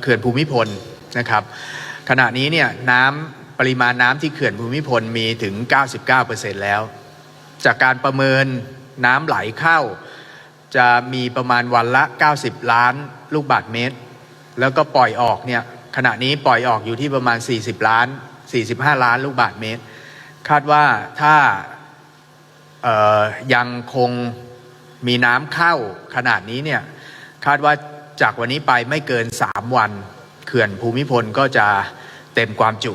เขื่อนภูมิพลนะครับ ขณะนี้เนี่ยน้ำปริมาณน้ำที่เขื่อนภูมิพลมีถึง 99%แล้ว จากการประเมินน้ำไหลเข้า จะมีประมาณวันละ 90 ล้านลูกบาศก์เมตร แล้วก็ปล่อยออกเนี่ยขณะนี้ปล่อยออกอยู่ที่ประมาณ 40 ล้าน 45 ล้านลูกบาศก์เมตร คาดว่าถ้ายังคงมีน้ำเข้าขนาดนี้เนี่ยคาดว่า จากวันนี้ไปไม่เกิน 3 วัน เขื่อนภูมิพลก็จะเต็มความจุ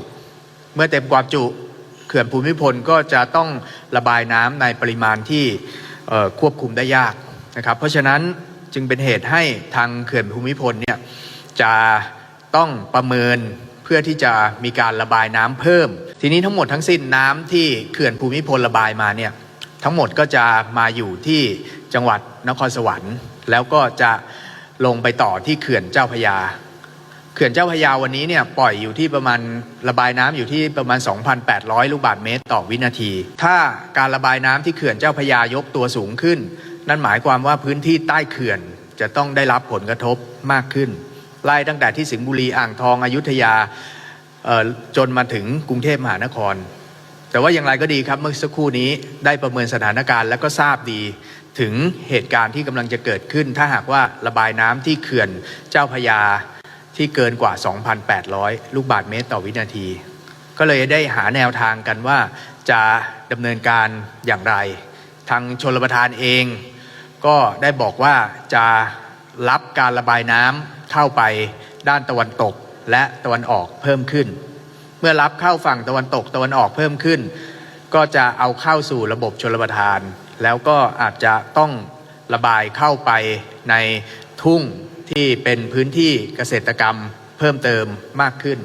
เมื่อเต็มความจุเขื่อนภูมิพลก็จะต้องระบายน้ำในปริมาณที่ควบคุมได้ยากนะครับ เพราะฉะนั้นจึงเป็นเหตุให้ทางเขื่อนภูมิพลเนี่ยจะต้องประเมินเพื่อที่จะมีการระบายน้ำเพิ่ม ทีนี้ทั้งหมดทั้งสิ้นน้ำที่เขื่อนภูมิพลระบายมาเนี่ยทั้งหมดก็จะมาอยู่ที่จังหวัดนครสวรรค์ แล้วก็จะ ลงไปต่อที่เขื่อนเจ้าพยา เขื่อนเจ้าพยาวันนี้เนี่ยปล่อยอยู่ที่ประมาณระบายน้ำอยู่ที่ประมาณ 2,800 ลูกบาศก์เมตรต่อวินาที ถ้าการระบายน้ำที่เขื่อนเจ้าพยายกตัวสูงขึ้น นั่นหมายความว่าพื้นที่ใต้เขื่อนจะต้องได้รับผลกระทบมากขึ้น ไล่ตั้งแต่ที่สิงห์บุรีอ่างทองอยุธยาจนมาถึงกรุงเทพมหานคร แต่ว่าอย่างไรก็ดีครับเมื่อสักครู่นี้ได้ประเมินสถานการณ์แล้วก็ทราบดี ถึงเหตุการณ์ที่กำลังจะเกิดขึ้น ถ้าหากว่าระบายน้ำที่เขื่อนเจ้าพยาที่เกินกว่า 2,800 ลูกบาศก์เมตรต่อวินาที ก็เลยได้หาแนวทางกันว่าจะดำเนินการอย่างไร ทางชนรประทานเอง ก็ได้บอกว่าจะรับการระบายน้ำเข้าไปด้านตะวันตกและตะวันออกเพิ่มขึ้น เมื่อรับเข้าฝั่งตะวันตกตะวันออกเพิ่มขึ้น ก็จะเอาเข้าสู่ระบบชลประทาน แล้วก็อาจจะต้องระบายเข้าไปในทุ่งที่เป็นพื้นที่เกษตรกรรมเพิ่มเติมมากขึ้น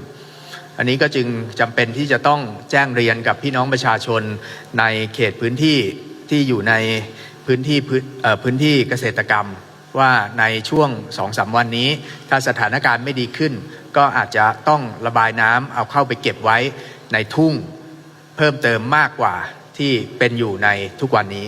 อันนี้ก็จึงจำเป็นที่จะต้องแจ้งเรียนกับพี่น้องประชาชนในเขตพื้นที่ที่อยู่ในพื้นที่พื้นพื้นที่เกษตรกรรมว่าในช่วงสองสามวันนี้ ถ้าสถานการณ์ไม่ดีขึ้น ก็อาจจะต้องระบายน้ำเอาเข้าไปเก็บไว้ในทุ่ง เพิ่มเติมมากกว่าที่เป็นอยู่ในทุกวันนี้